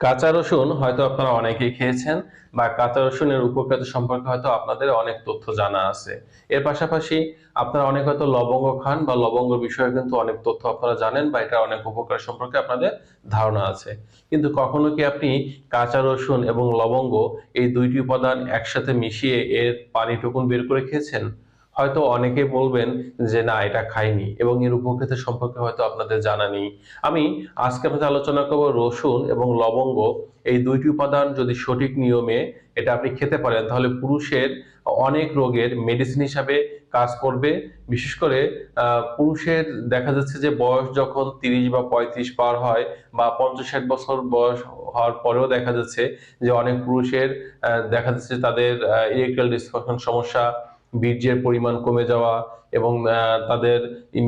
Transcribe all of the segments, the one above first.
কাঁচা রসুন হয়তো আপনারা অনেকেই খেয়েছেন, বা কাঁচা রসুনের উপকারিতা সম্পর্কে হয়তো আপনাদের অনেক তথ্য জানা আছে। এর পাশাপাশি আপনারা অনেক হয়তো লবঙ্গ খান, বা লবঙ্গ বিষয়ে কিন্তু অনেক তথ্য আপনারা জানেন, বা এটা অনেক উপকার সম্পর্কে আপনাদের ধারণা আছে। কিন্তু কখনো কি আপনি কাঁচা রসুন এবং লবঙ্গ এই দুইটি উপাদান একসাথে মিশিয়ে এর পানিটুকুন বের করে খেয়েছেন? হয়তো অনেকে বলবেন যে না, এটা খাইনি এবং এর উপকৃত সম্পর্কে হয়তো আপনাদের জানা নেই। আমি আজকে আপনাদের আলোচনা করব রসুন এবং লবঙ্গ। এই দুইটি উপাদান যদি সঠিক নিয়মে এটা আপনি খেতে পারেন, তাহলে পুরুষের অনেক রোগের মেডিসিন হিসাবে কাজ করবে। বিশেষ করে পুরুষের দেখা যাচ্ছে যে বয়স যখন তিরিশ বা পঁয়ত্রিশ পার হয় বা পঞ্চাশ ষাট বছর বয়স হওয়ার পরেও দেখা যাচ্ছে যে অনেক পুরুষের দেখা যাচ্ছে তাদের ইরেকটাল ডিসফাংশন সমস্যা বীর্যের পরিমাণ কমে যাওয়া এবং তাদের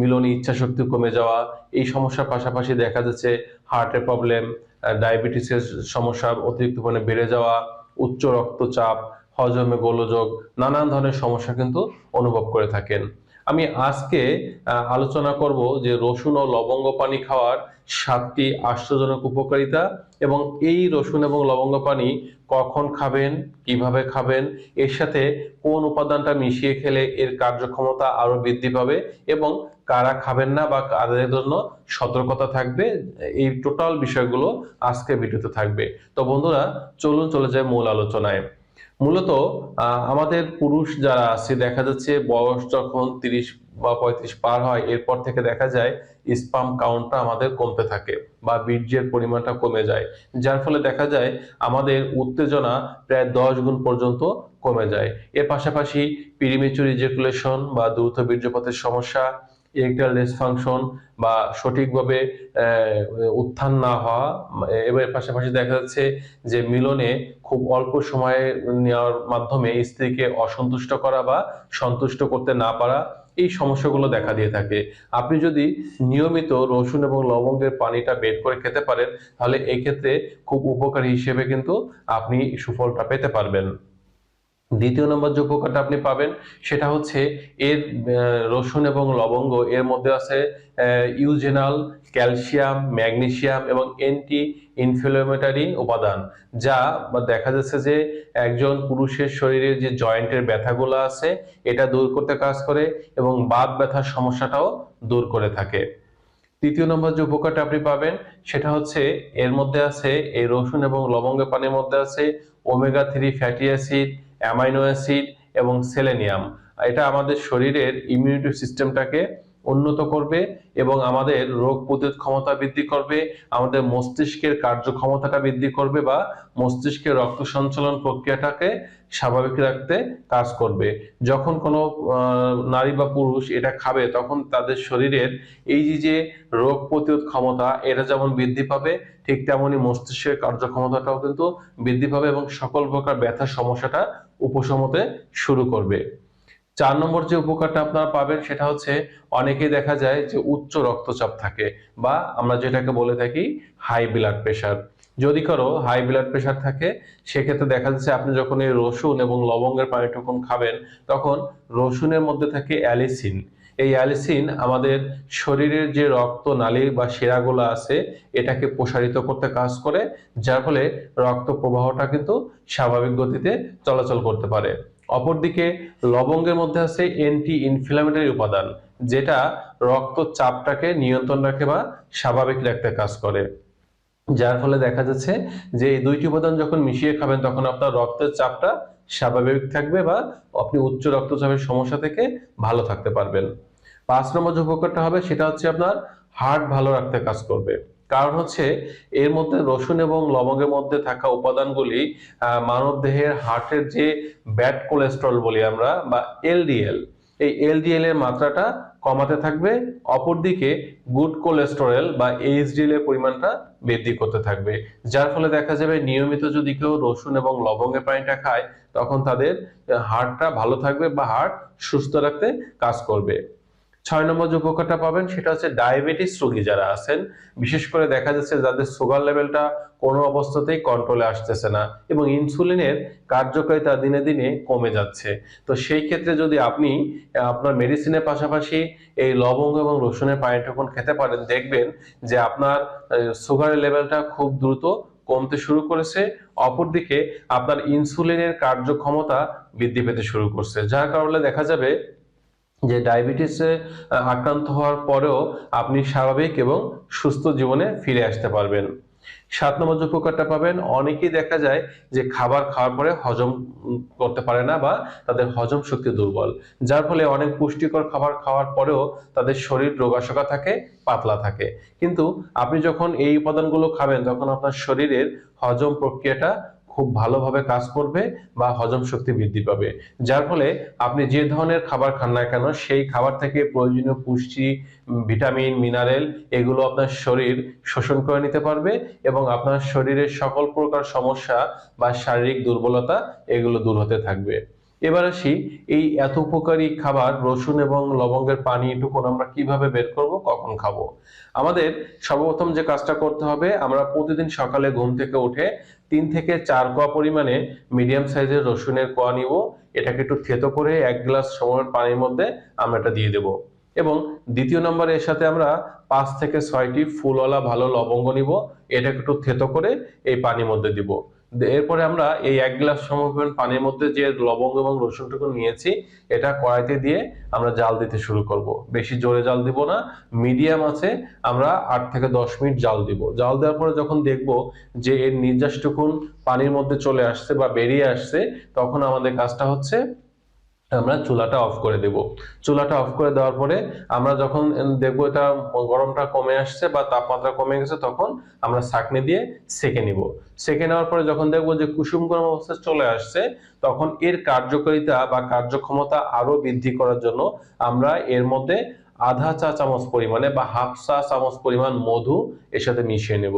মিলনী ইচ্ছা শক্তি কমে যাওয়া, এই সমস্যার পাশাপাশি দেখা যাচ্ছে হার্টের প্রবলেম ডায়াবেটিসের সমস্যা অতিরিক্ত পরিমাণে বেড়ে যাওয়া, উচ্চ রক্তচাপ, হজমে গোলযোগ, নানান ধরনের সমস্যা কিন্তু অনুভব করে থাকেন। আমি আজকে আলোচনা করব যে রসুন ও লবঙ্গ পানি খাওয়ার সাতটি আশ্চর্যজনক উপকারিতা এবং এই রসুন এবং লবঙ্গ পানি কখন খাবেন, কীভাবে খাবেন, এর সাথে কোন উপাদানটা মিশিয়ে খেলে এর কার্যক্ষমতা আরও বৃদ্ধি পাবে এবং কারা খাবেন না বা কাদের জন্য সতর্কতা থাকবে, এই টোটাল বিষয়গুলো আজকে ভিডিওতে থাকবে। তো বন্ধুরা, চলুন চলে যায় মূল আলোচনায়। মূলত আমাদের পুরুষ যারা আছে, দেখা যাচ্ছে বয়স যখন তিরিশ বা পঁয়ত্রিশ পার হয়, এরপর থেকে দেখা যায় স্পাম কাউন্টটা আমাদের কমতে থাকে বা বীর্যের পরিমাণটা কমে যায়। যার ফলে দেখা যায় আমাদের উত্তেজনা প্রায় দশ গুণ পর্যন্ত কমে যায়। এর পাশাপাশি প্রিমেচুর ইজেকুলেশন বা দ্রুত বীর্যপাতের সমস্যা ইরেকটাইল ডিসফাংশন বা সঠিকভাবে উত্থান না হওয়া, এবার পাশাপাশি দেখা যাচ্ছে যে মিলনে খুব অল্প সময়ে নেওয়ার মাধ্যমে স্ত্রীকে অসন্তুষ্ট করা বা সন্তুষ্ট করতে না পারা এই সমস্যাগুলো দেখা দিয়ে থাকে। আপনি যদি নিয়মিত রসুন এবং লবঙ্গের পানিটা বের করে খেতে পারেন, তাহলে এক্ষেত্রে খুব উপকারী হিসেবে কিন্তু আপনি সুফলটা পেতে পারবেন। দ্বিতীয় নম্বর যে উপকারটা আপনি পাবেন, সেটা হচ্ছে এর রসুন এবং লবঙ্গ, এর মধ্যে আছে ইউজেনাল, ক্যালসিয়াম, ম্যাগনেসিয়াম এবং অ্যান্টি ইনফ্লেমেটারি উপাদান, যা বা দেখা যাচ্ছে যে একজন পুরুষের শরীরে যে জয়েন্টের ব্যথাগুলো আছে, এটা দূর করতে কাজ করে এবং বাত ব্যথার সমস্যাটাও দূর করে থাকে। তৃতীয় নম্বর যে উপকারটা আপনি পাবেন, সেটা হচ্ছে এর মধ্যে আছে, এই রসুন এবং লবঙ্গের পানির মধ্যে আছে omega three fatty acid amino acid এবং সেলেনিয়াম। এটা আমাদের শরীরের ইমিউনিটি সিস্টেমটাকে উন্নত করবে এবং আমাদের রোগ প্রতিরোধ ক্ষমতা বৃদ্ধি করবে, আমাদের মস্তিষ্কের কার্যক্ষমতাটা বৃদ্ধি করবে বা মস্তিষ্কের রক্ত সঞ্চালন প্রক্রিয়াটাকে স্বাভাবিক রাখতে কাজ করবে। যখন কোনো নারী বা পুরুষ এটা খাবে, তখন তাদের শরীরের এই যে রোগ প্রতিরোধ ক্ষমতা, এটা যেমন বৃদ্ধি পাবে, ঠিক তেমনই মস্তিষ্কের কার্যক্ষমতাটাও কিন্তু বৃদ্ধি পাবে এবং সকল প্রকার ব্যথার সমস্যাটা উপশমতে শুরু করবে। চার নম্বর যে উপকারটা আপনারা পাবেন সেটা হচ্ছে অনেকেই দেখা যায় যে উচ্চ রক্তচাপ থাকে বা আমরা যেটাকে বলে থাকি হাই ব্লাড প্রেশার যদি কারও হাই ব্লাড প্রেশার থাকে, সেক্ষেত্রে দেখা যাচ্ছে আপনি যখন এই রসুন এবং লবঙ্গের পানিটুকুন খাবেন, তখন রসুনের মধ্যে থাকে অ্যালিসিন। এই অ্যালিসিন আমাদের শরীরের যে রক্ত নালী বা শিরাগুলো আছে, এটাকে প্রসারিত করতে কাজ করে, যার ফলে রক্ত প্রবাহটা কিন্তু স্বাভাবিক গতিতে চলাচল করতে পারে। অপরদিকে লবঙ্গের মধ্যে আছে অ্যান্টি ইনফ্ল্যামেটরি উপাদান, যেটা রক্তচাপটাকে নিয়ন্ত্রণ রাখে বা স্বাভাবিক রাখতে কাজ করে। যার ফলে দেখা যাচ্ছে যে এই দুইটি উপাদান যখন মিশিয়ে খাবেন, তখন আপনার রক্তের চাপটা স্বাভাবিক থাকবে বা আপনি উচ্চ রক্তচাপের সমস্যা থেকে ভালো থাকতে পারবেন। পাঁচ নম্বর যে উপকারটা হবে, সেটা হচ্ছে আপনার হার্ট ভালো রাখতে কাজ করবে। কারণ হচ্ছে এর মধ্যে রসুন এবং লবঙ্গের মধ্যে থাকা উপাদানগুলি মানব দেহের হার্টের যে ব্যাড কোলেস্ট্রল বলি আমরা, বা এলডিএল। এই এলডিএল এর মাত্রাটা কমাতে থাকবে, অপরদিকে গুড কোলেস্টেরল বা এইচডিএল এর পরিমাণটা বৃদ্ধি করতে থাকবে। যার ফলে দেখা যাবে নিয়মিত যদি কেউ রসুন এবং লবঙ্গের পানিটা খায়, তখন তাদের হার্টটা ভালো থাকবে বা হার্ট সুস্থ রাখতে কাজ করবে। ছয় নম্বর যে উপকারটা পাবেন সেটা হচ্ছে ডায়াবেটিস রোগী যারা আছেন, বিশেষ করে দেখা যাচ্ছে যাদের সুগার লেভেলটা কোনো অবস্থাতেই কন্ট্রোলে আসতেছে না এবং ইনসুলিনের কার্যকারিতা দিনে দিনে কমে যাচ্ছে। তো সেই ক্ষেত্রে যদি আপনি আপনার মেডিসিনের পাশাপাশি এই লবঙ্গ এবং রসুনের পানিটুকুন খেতে পারেন, দেখবেন যে আপনার সুগারের লেভেলটা খুব দ্রুত কমতে শুরু করেছে, অপরদিকে আপনার ইনসুলিনের কার্যক্ষমতা বৃদ্ধি পেতে শুরু করছে। যার কারণে দেখা যাবে যে ডায়াবেটিসে আক্রান্ত হওয়ার পরেও আপনি স্বাভাবিক এবং সুস্থ জীবনে ফিরে আসতে পারবেন। সাত নম্বর যে উপকারটা পাবেন, অনেকেই দেখা যায় যে খাবার খাওয়ার পরে হজম করতে পারে না বা তাদের হজম শক্তি দুর্বল। যার ফলে অনেক পুষ্টিকর খাবার খাওয়ার পরেও তাদের শরীর রোগাশোকা থাকে, পাতলা থাকে। কিন্তু আপনি যখন এই উপাদানগুলো খাবেন, তখন আপনার শরীরের হজম প্রক্রিয়াটা খুব ভালোভাবে কাজ করবে বা হজম শক্তি বৃদ্ধি পাবে। যার ফলে আপনি যে ধরনের খাবার খান না কেন, সেই খাবার থেকে প্রয়োজনীয় পুষ্টি ভিটামিন, মিনারেল এগুলো আপনার শরীর শোষণ করে নিতে পারবে এবং আপনার শরীরের সকল প্রকার সমস্যা বা শারীরিক দুর্বলতা এগুলো দূর হতে থাকবে। এবার আসি, এই এত উপকারী খাবার, রসুন এবং লবঙ্গের পানি এটুকুন আমরা কীভাবে বের করব, কখন খাব? আমাদের সর্বপ্রথম যে কাজটা করতে হবে, আমরা প্রতিদিন সকালে ঘুম থেকে উঠে তিন থেকে চার কোয়া পরিমাণে মিডিয়াম সাইজের রসুনের কোয়া নিব। এটাকে একটু থেতো করে এক গ্লাস সময়ের পানির মধ্যে আমরা এটা দিয়ে দেব। এবং দ্বিতীয় নম্বরে এর সাথে আমরা পাঁচ থেকে ছয়টি ফুলওয়ালা ভালো লবঙ্গ নিব। এটাকে একটু থেতো করে এই পানির মধ্যে দিব। এরপরে আমরা এই এক গ্লাস সমপরিমাণ পানির মধ্যে যে লবঙ্গ এবং রসুনটুকু নিয়েছি, এটা কড়াইতে দিয়ে আমরা জাল দিতে শুরু করব। বেশি জোরে জাল দিব না, মিডিয়াম আছে, আমরা আট থেকে দশ মিনিট জাল দিব। জাল দেওয়ার পরে যখন দেখব যে এর নির্যাসটুকুন পানির মধ্যে চলে আসছে বা বেরিয়ে আসছে, তখন আমাদের কাজটা হচ্ছে আমরা চুলাটা অফ করে দেব। চুলাটা অফ করে দেওয়ার পরে আমরা যখন দেখব এটা গরমটা কমে আসছে বা তাপমাত্রা কমে গেছে, তখন আমরা ছাঁকনি দিয়ে সেকে নিব। সেকে নেওয়ার পরে যখন দেখব যে কুসুম গরম অবস্থা চলে আসছে, তখন এর কার্যকারিতা বা কার্যক্ষমতা আরও বৃদ্ধি করার জন্য আমরা এর মধ্যে আধা চা চামচ পরিমাণে বা হাফ চা চামচ পরিমাণ মধু এর সাথে মিশিয়ে নেব।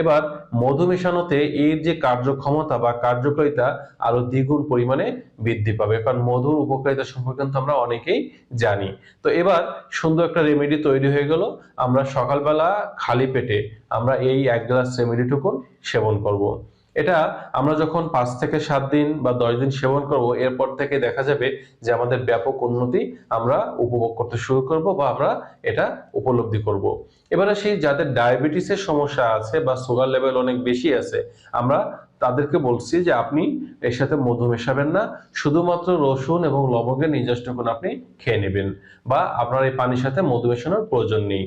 এবার মধু মেশানোতে এর যে কার্যক্ষমতা বা কার্যকারিতা আরও দ্বিগুণ পরিমাণে বৃদ্ধি পাবে। কারণ মধুর উপকারিতা সম্পর্কে কিন্তু আমরা অনেকেই জানি। তো এবার সুন্দর একটা রেমেডি তৈরি হয়ে গেল। আমরা সকালবেলা খালি পেটে আমরা এই এক গ্লাস রেমেডিটুকুন সেবন করব। এটা আমরা যখন পাঁচ থেকে সাত দিন বা দশ দিন সেবন করব, এরপর থেকে দেখা যাবে যে আমাদের ব্যাপক উন্নতি আমরা উপভোগ করতে শুরু করব বা আমরা এটা উপলব্ধি করব। এবারে সেই যাদের ডায়াবেটিসের সমস্যা আছে বা সুগার লেভেল অনেক বেশি আছে, আমরা তাদেরকে বলছি যে আপনি এর সাথে মধু মেশাবেন না, শুধুমাত্র রসুন এবং লবঙ্গের নির্যাসটুকুন আপনি খেয়ে নেবেন বা আপনার এই পানির সাথে মধু মেশানোর প্রয়োজন নেই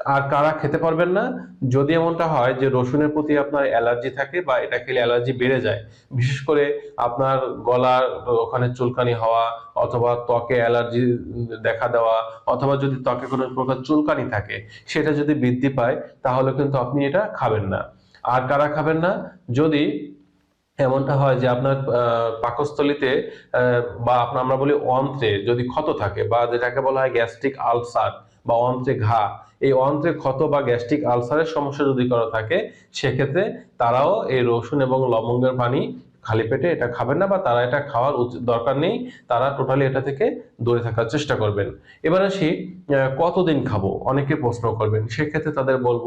আর কারা খেতে পারবেন না? যদি এমনটা হয় যে রসুনের প্রতি আপনার অ্যালার্জি থাকে বা এটা খেলে অ্যালার্জি বেড়ে যায়, বিশেষ করে আপনার গলার ওখানে চুলকানি হওয়া অথবা ত্বকে অ্যালার্জি দেখা দেওয়া অথবা যদি ত্বকে কোনো প্রকার চুলকানি থাকে, সেটা যদি বৃদ্ধি পায়, তাহলে কিন্তু আপনি এটা খাবেন না। আর কারা খাবেন না? যদি এমনটা হয় যে আপনার পাকস্থলিতে বা আপনার আমরা বলি অন্ত্রে যদি ক্ষত থাকে বা যেটাকে বলা হয় গ্যাস্ট্রিক আলসার বা অন্ত্রে ঘা, এই অন্ত্রে ক্ষত বা গ্যাস্ট্রিক আলসারের সমস্যা যদি করা থাকে, সেক্ষেত্রে তারাও এই রসুন এবং লবঙ্গের পানি খালি পেটে এটা খাবেন না বা তারা এটা খাওয়ার দরকার নেই, তারা টোটালি এটা থেকে দূরে থাকার চেষ্টা করবেন। এবার আসি কতদিন খাব? অনেকে প্রশ্ন করবেন। সেক্ষেত্রে তাদের বলব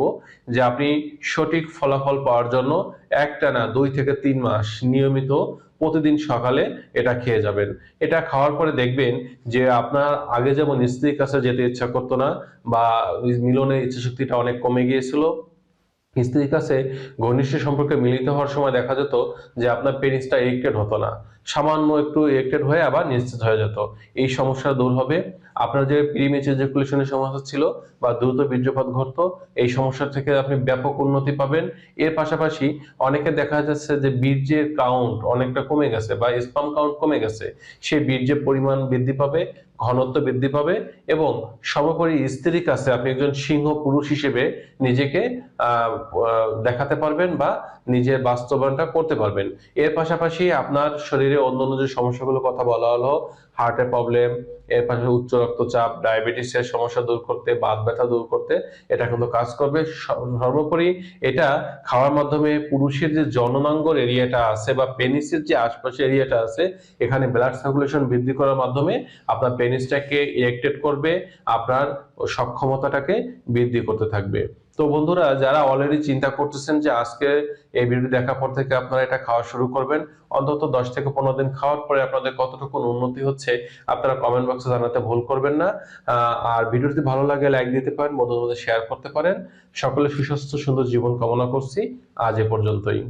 যে আপনি সঠিক ফলাফল পাওয়ার জন্য একটানা দুই থেকে তিন মাস নিয়মিত প্রতিদিন সকালে এটা খেয়ে যাবেন। এটা খাওয়ার পরে দেখবেন যে আপনার আগে যেমন স্ত্রীর কাছে যেতে ইচ্ছা করতো না বা মিলনের ইচ্ছা শক্তিটা অনেক কমে গিয়েছিল স্ত্রীর কাছে ঘনিষ্ঠ সম্পর্কে মিলিত হওয়ার সময় দেখা যেত যে আপনার পেনিসটা ইরেক্টেড হতো না। সামান্য একটু এরিক্টেড হয়ে আবার নিশ্চিত হয়ে যেত। এই সমস্যা দূর হবে। আপনার যে প্রিমেচ ইজাকুলেশনের সমস্যা ছিল বা দ্রুত বীর্যপাত ঘটতো, এই সমস্যা থেকে আপনি ব্যাপক উন্নতি পাবেন। এর পাশাপাশি অনেকে দেখা যাচ্ছে যে বীর্যের কাউন্ট অনেকটা কমে গেছে বা স্পাম কাউন্ট কমে গেছে। সেই বীর্যের পরিমাণ বৃদ্ধি পাবে, ঘনত্ব বৃদ্ধি পাবে এবং সর্বোপরি স্ত্রীর কাছে আপনি একজন সিংহ পুরুষ হিসেবে নিজেকে দেখাতে পারবেন বা নিজের বাস্তবায়নটা করতে পারবেন। এর পাশাপাশি আপনার শরীরে অন্যান্য যে সমস্যাগুলোর কথা বলা হলো হার্টের প্রবলেম এর পাশাপাশি উচ্চ রক্তচাপ ডায়াবেটিসের সমস্যা দূর করতে, বাত ব্যথা দূর করতে, এটা কিন্তু কাজ করবে। সর্বোপরি এটা খাওয়ার মাধ্যমে পুরুষের যে জননাঙ্গর এরিয়াটা আছে বা পেনিসের যে আশপাশে এরিয়াটা আছে, এখানে ব্লাড সার্কুলেশন বৃদ্ধি করার মাধ্যমে আপনার পেনিসটাকে ইরেক্টেড করবে, আপনার সক্ষমতাটাকে বৃদ্ধি করতে থাকবে। তো বন্ধুরা, যারা অলরেডি চিন্তা করতেছেন যে আজকে এই ভিডিও দেখার পর থেকে আপনারা এটা খাওয়া শুরু করবেন, অন্তত দশ থেকে পনেরো দিন খাওয়ার পরে আপনাদের কতটুকু উন্নতি হচ্ছে আপনারা কমেন্ট বক্সে জানাতে ভুল করবেন না। আর ভিডিওটি ভালো লাগে লাইক দিতে পারেন, বন্ধুদের মধ্যে শেয়ার করতে পারেন। সকলে সুস্বাস্থ্য, সুন্দর জীবন কামনা করছি। আজ এ পর্যন্তই।